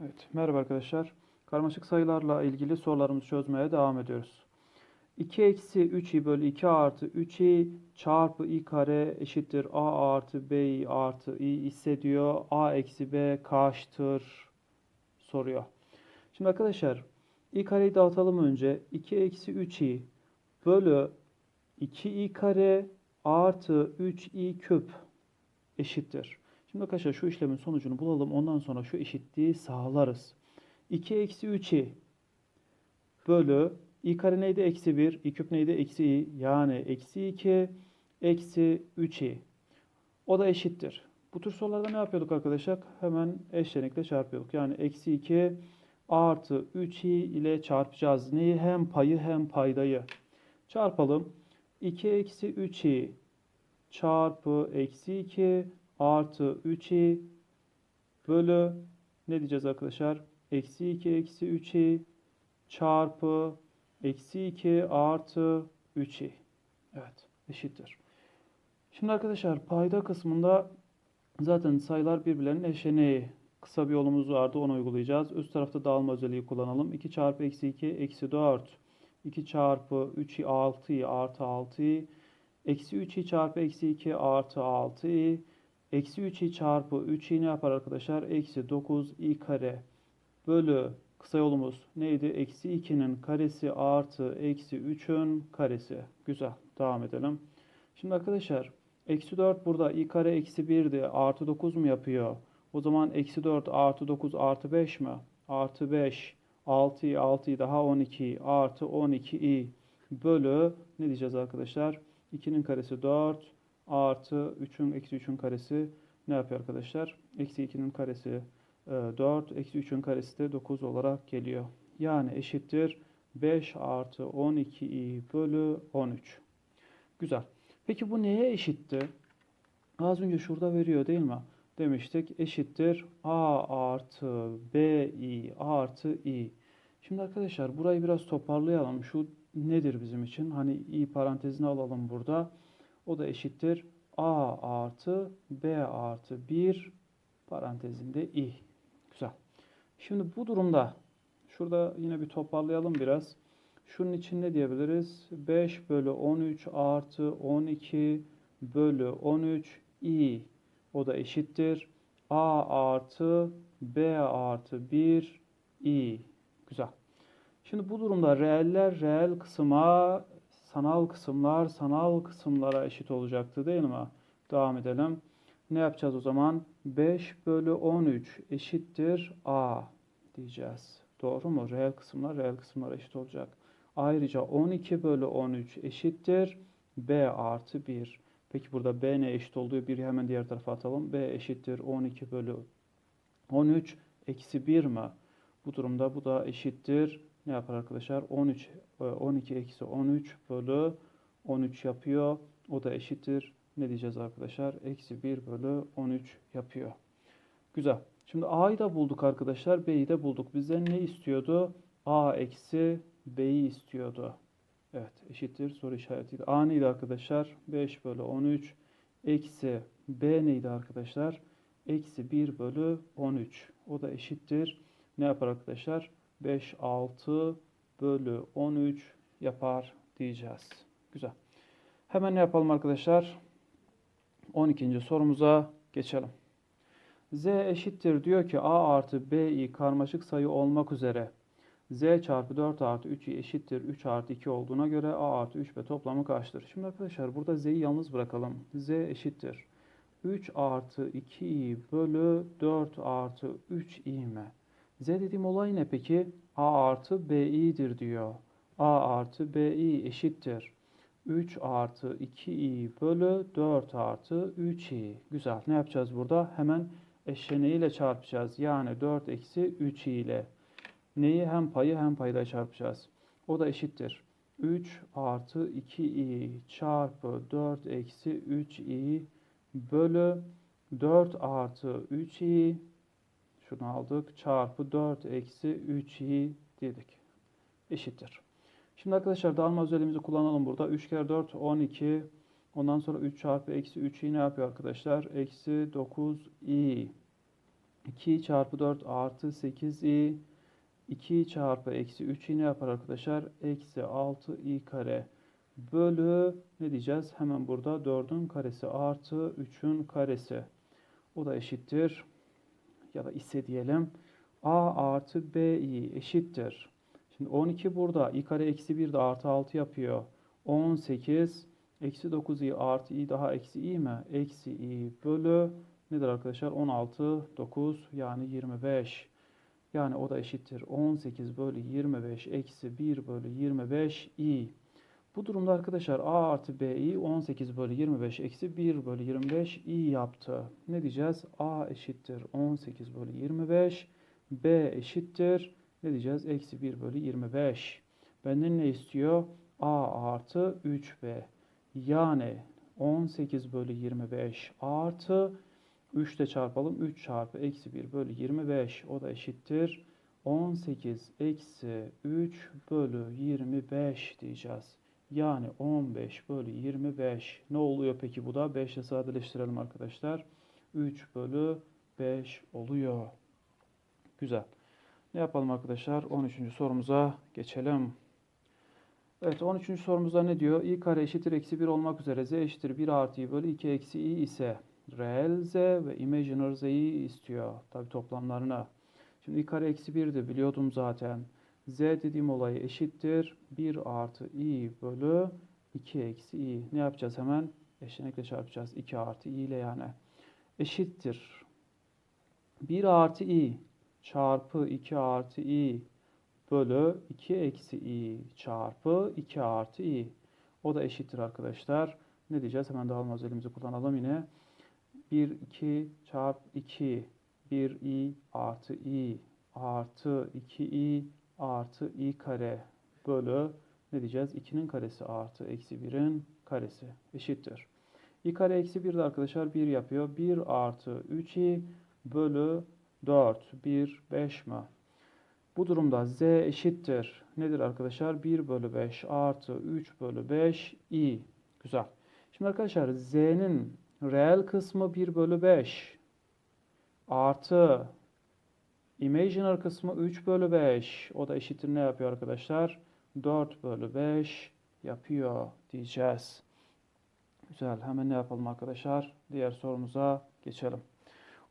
Evet, merhaba arkadaşlar. Karmaşık sayılarla ilgili sorularımızı çözmeye devam ediyoruz. 2 eksi 3i bölü 2 artı 3i çarpı i kare eşittir a artı b artı i ise diyor a eksi b kaçtır soruyor. Şimdi arkadaşlar i kareyi dağıtalım önce. 2 eksi 3i bölü 2i kare artı 3i küp eşittir. Şimdi arkadaşlar şu işlemin sonucunu bulalım. Ondan sonra şu eşitliği sağlarız. 2 eksi 3i bölü i kare neydi? Eksi 1. i küp neydi? Eksi i. Yani eksi 2 eksi 3i. O da eşittir. Bu tür sorularda ne yapıyorduk arkadaşlar? Hemen eşlenikle çarpıyorduk. Yani eksi 2 artı 3i ile çarpacağız. Neyi? Hem payı hem paydayı. Çarpalım. 2 eksi 3i çarpı eksi 2 artı 3i bölü ne diyeceğiz arkadaşlar? Eksi 2 eksi 3i çarpı eksi 2 artı 3i. Evet eşittir. Şimdi arkadaşlar payda kısmında zaten sayılar birbirlerinin eşeneği. Kısa bir yolumuz vardı onu uygulayacağız. Üst tarafta dağılma özelliği kullanalım. 2 çarpı eksi 2 eksi 4. 2 çarpı 3i 6i artı 6i. Eksi 3i çarpı eksi 2 artı 6i. Eksi 3i çarpı 3i ne yapar arkadaşlar? Eksi 9i kare bölü kısa yolumuz neydi? Eksi 2'nin karesi artı eksi 3'ün karesi. Güzel. Devam edelim. Şimdi arkadaşlar eksi 4 burada i kare eksi 1'di. Artı 9 mu yapıyor? O zaman eksi 4 artı 9 artı 5 mi? Artı 5 6i 6i daha 12 artı 12i bölü ne diyeceğiz arkadaşlar? 2'nin karesi 4 artı 3'ün eksi 3'ün karesi ne yapıyor arkadaşlar? Eksi 2'nin karesi e, 4, eksi 3'ün karesi de 9 olarak geliyor. Yani eşittir 5 artı 12i bölü 13. Güzel. Peki bu neye eşitti? Az önce şurada veriyor değil mi? Demiştik eşittir a artı bi artı i. Şimdi arkadaşlar burayı biraz toparlayalım. Şu nedir bizim için? Hani i parantezine alalım burada. O da eşittir a artı b artı 1 parantezinde i. Güzel. Şimdi bu durumda şurada yine bir toparlayalım biraz. Şunun için ne diyebiliriz? 5 bölü 13 artı 12 bölü 13 i. O da eşittir. a artı b artı 1 i. Güzel. Şimdi bu durumda reeller reel kısma sanal kısımlar sanal kısımlara eşit olacaktı değil mi? Devam edelim. Ne yapacağız o zaman? 5 bölü 13 eşittir a diyeceğiz. Doğru mu? Reel kısımlar reel kısımlara eşit olacak. Ayrıca 12 bölü 13 eşittir b artı 1. Peki burada b ne eşit olduğu bir hemen diğer tarafa atalım. b eşittir 12 bölü 13 eksi 1 mi? Bu durumda bu da eşittir ne yapar arkadaşlar? 13, 12 eksi 13 bölü 13 yapıyor. O da eşittir. Ne diyeceğiz arkadaşlar? Eksi 1 bölü 13 yapıyor. Güzel. Şimdi A'yı da bulduk arkadaşlar. B'yi de bulduk. Bizden ne istiyordu? A eksi B'yi istiyordu. Evet eşittir soru işaretiydi. A neydi arkadaşlar? 5 bölü 13 eksi B neydi arkadaşlar? Eksi 1 bölü 13. O da eşittir. Ne yapar arkadaşlar? 5, 6 bölü 13 yapar diyeceğiz. Güzel. Hemen ne yapalım arkadaşlar? 12. sorumuza geçelim. Z eşittir diyor ki A artı B'yi karmaşık sayı olmak üzere Z çarpı 4 artı 3'i eşittir 3 artı 2 olduğuna göre A artı 3B toplamı kaçtır? Şimdi arkadaşlar burada Z'yi yalnız bırakalım. Z eşittir 3 artı 2i bölü 4 artı 3i mi? Z dediğim olay ne peki? A artı BI'dir diyor. A artı BI eşittir. 3 artı 2i bölü 4 artı 3i. Güzel. Ne yapacağız burada? Hemen eşleneğiyle çarpacağız. Yani 4 eksi 3i ile. Neyi hem payı hem payda çarpacağız. O da eşittir. 3 artı 2i çarpı 4 eksi 3i bölü 4 artı 3i şunu aldık. Çarpı 4 eksi 3i dedik. Eşittir. Şimdi arkadaşlar dağılma özelliğimizi kullanalım burada. 3 kere 4 12. Ondan sonra 3 çarpı eksi 3i ne yapıyor arkadaşlar? Eksi 9i. 2 çarpı 4 artı 8i 2 çarpı eksi 3i ne yapar arkadaşlar? Eksi 6i kare bölü ne diyeceğiz? Hemen burada 4'ün karesi artı 3'ün karesi. O da eşittir ya da ise diyelim a artı bi eşittir. Şimdi 12 burada. i kare eksi 1 de artı 6 yapıyor. 18 eksi 9i artı i daha eksi i mi? Eksi i bölü nedir arkadaşlar? 16 9 yani 25. Yani o da eşittir. 18 bölü 25 eksi 1 bölü 25 i. Bu durumda arkadaşlar a artı bi 18 bölü 25 eksi 1 bölü 25 i yaptı. Ne diyeceğiz? a eşittir 18 bölü 25. b eşittir. Ne diyeceğiz? Eksi 1 bölü 25. Benden ne istiyor? a artı 3b. Yani 18 bölü 25 artı 3 ile çarpalım. 3 çarpı eksi 1 bölü 25. O da eşittir. 18 eksi 3 bölü 25 diyeceğiz. Yani 15 bölü 25. Ne oluyor peki bu da? 5 ile sadeleştirelim arkadaşlar. 3 bölü 5 oluyor. Güzel. Ne yapalım arkadaşlar? 13. sorumuza geçelim. Evet 13. sorumuzda ne diyor? i kare eşittir eksi 1 olmak üzere z eşittir 1 artı i bölü 2 eksi i ise reel z ve imaginary z'yi istiyor. Tabi toplamlarını. Şimdi i kare eksi 1 de biliyordum zaten. Z dediğim olayı eşittir 1 artı i bölü 2 eksi i. Ne yapacağız hemen? Eşlenekle çarpacağız. 2 artı i ile yani. Eşittir. 1 artı i çarpı 2 artı i bölü 2 eksi i çarpı 2 artı i. O da eşittir arkadaşlar. Ne diyeceğiz? Hemen dağılma özelimizi kullanalım yine. 1, 2 çarp 2. 1 i artı i artı 2 i artı i kare bölü ne diyeceğiz? 2'nin karesi artı eksi 1'in karesi eşittir. i kare eksi 1 de arkadaşlar 1 yapıyor. 1 artı 3i bölü 4. 1, 5 mi? Bu durumda z eşittir. Nedir arkadaşlar? 1 bölü 5 artı 3 bölü 5 i. Güzel. Şimdi arkadaşlar z'nin reel kısmı 1 bölü 5 artı imaginary kısmı 3 bölü 5. O da eşittir ne yapıyor arkadaşlar? 4 bölü 5 yapıyor diyeceğiz. Güzel. Hemen ne yapalım arkadaşlar? Diğer sorumuza geçelim.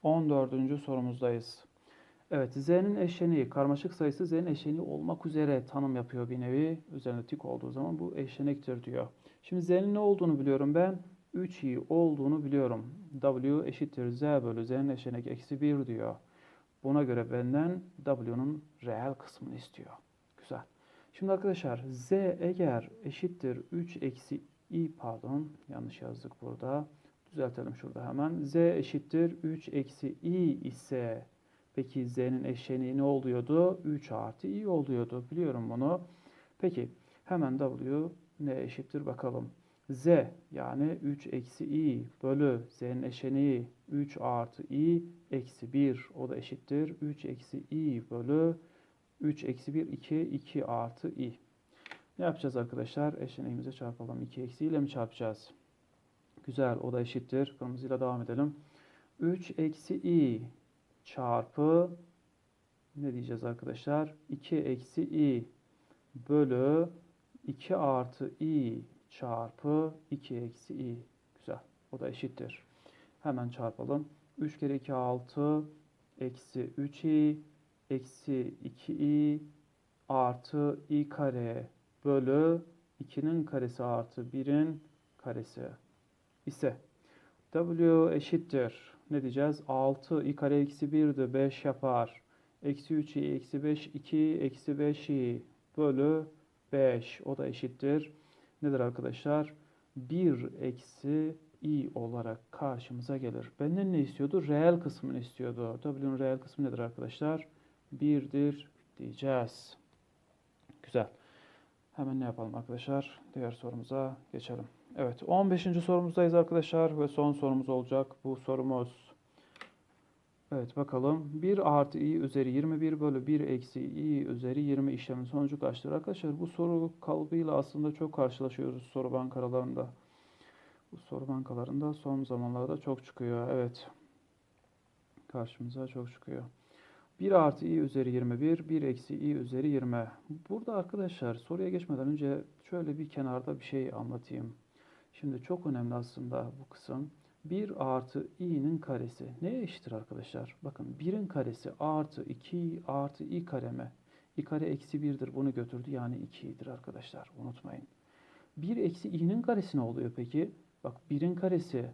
14. sorumuzdayız. Evet, z'nin eşleniği, karmaşık sayısı z'nin eşleniği olmak üzere tanım yapıyor bir nevi. Üzerine tik olduğu zaman bu eşlenektir diyor. Şimdi z'nin ne olduğunu biliyorum ben. 3i olduğunu biliyorum. w eşittir z bölü z'nin eşlenek eksi 1 diyor. Buna göre benden w'nun reel kısmını istiyor. Güzel. Şimdi arkadaşlar z eğer eşittir 3 eksi i pardon yanlış yazdık burada. Düzeltelim şurada hemen. z eşittir 3 eksi i ise Peki z'nin eşleniği ne oluyordu? 3 artı i oluyordu. Biliyorum bunu. Peki hemen w ne eşittir bakalım. Z yani 3 eksi i bölü z'nin eşleniği 3 artı i eksi 1 o da eşittir. 3 eksi i bölü 3 eksi 1 2 2 artı i. Ne yapacağız arkadaşlar? Eşleneğimize çarpalım. 2 eksi ile mi çarpacağız? Güzel o da eşittir. Kırmızıyla devam edelim. 3 eksi i çarpı ne diyeceğiz arkadaşlar? 2 eksi i bölü 2 artı i çarpı 2 eksi i. Güzel. O da eşittir. Hemen çarpalım. 3 kere 2 6 eksi 3i eksi 2i artı i kare bölü 2'nin karesi artı 1'in karesi ise w eşittir ne diyeceğiz? 6 i kare eksi 1 de 5 yapar. Eksi 3 i eksi 5 2 eksi 5 i bölü 5. O da eşittir. Nedir arkadaşlar? 1 eksi i olarak karşımıza gelir. Benden ne istiyordu? Reel kısmını istiyordu. W'nin reel kısmı nedir arkadaşlar? 1'dir diyeceğiz. Güzel. Hemen ne yapalım arkadaşlar? Diğer sorumuza geçelim. Evet 15. sorumuzdayız arkadaşlar ve son sorumuz olacak bu sorumuz. Evet bakalım 1 artı i üzeri 21 bölü 1 eksi i üzeri 20 işlemin sonucu kaçtır? Arkadaşlar bu soru kalıbıyla aslında çok karşılaşıyoruz soru bankalarında. Bu soru bankalarında son zamanlarda çok çıkıyor. Evet. karşımıza çok çıkıyor. 1 artı i üzeri 21, 1 eksi i üzeri 20. Burada arkadaşlar soruya geçmeden önce şöyle bir kenarda bir şey anlatayım. Şimdi çok önemli aslında bu kısım. 1 artı i'nin karesi neye eşittir arkadaşlar? Bakın 1'in karesi artı 2 artı i kare mi? i kare eksi 1'dir bunu götürdü yani 2i'dir arkadaşlar unutmayın. 1 eksi i'nin karesi ne oluyor peki? Bak 1'in karesi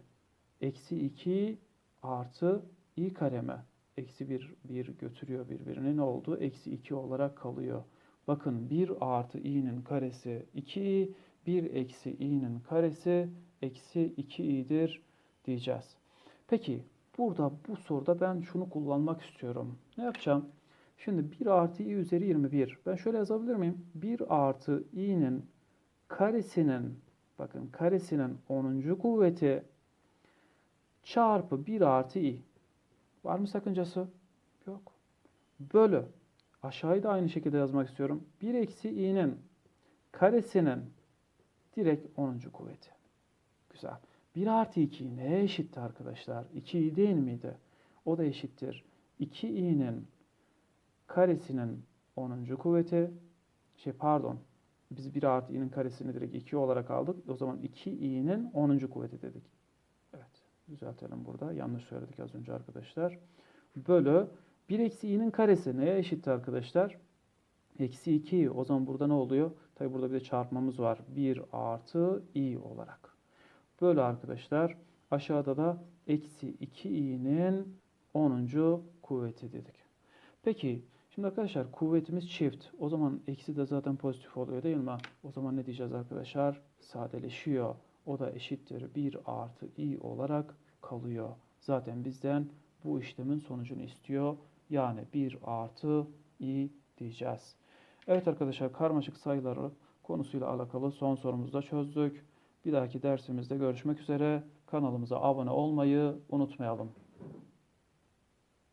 eksi 2 artı i kare mi? Eksi 1, 1 götürüyor birbirini. Ne oldu? Eksi 2 olarak kalıyor. Bakın 1 artı i'nin karesi 2i, 1 eksi i'nin karesi eksi 2i'dir diyeceğiz. Peki burada bu soruda ben şunu kullanmak istiyorum. Ne yapacağım? Şimdi 1 artı i üzeri 21. Ben şöyle yazabilir miyim? 1 artı i'nin karesinin bakın karesinin 10. kuvveti çarpı 1 artı i. Var mı sakıncası? Yok. Bölü. Aşağıyı da aynı şekilde yazmak istiyorum. 1 eksi i'nin karesinin direkt 10. kuvveti. Güzel. 1 artı 2 neye eşitti arkadaşlar? 2i değil miydi? O da eşittir. 2i'nin karesinin 10. kuvveti. Şey pardon. Biz 1 artı i'nin karesini direkt 2 olarak aldık. O zaman 2i'nin 10. kuvveti dedik. Evet. Düzeltelim burada. Yanlış söyledik az önce arkadaşlar. Bölü 1 eksi i'nin karesi neye eşitti arkadaşlar? Eksi 2. O zaman burada ne oluyor? Tabi burada bir de çarpmamız var. 1 artı i olarak. Bölü arkadaşlar. Aşağıda da eksi 2i'nin 10. kuvveti dedik. Peki şimdi arkadaşlar kuvvetimiz çift. O zaman eksi de zaten pozitif oluyor değil mi? O zaman ne diyeceğiz arkadaşlar? Sadeleşiyor. O da eşittir 1 artı i olarak kalıyor. Zaten bizden bu işlemin sonucunu istiyor. Yani 1 artı i diyeceğiz. Evet arkadaşlar karmaşık sayıları konusuyla alakalı son sorumuzu da çözdük. Bir dahaki dersimizde görüşmek üzere. Kanalımıza abone olmayı unutmayalım.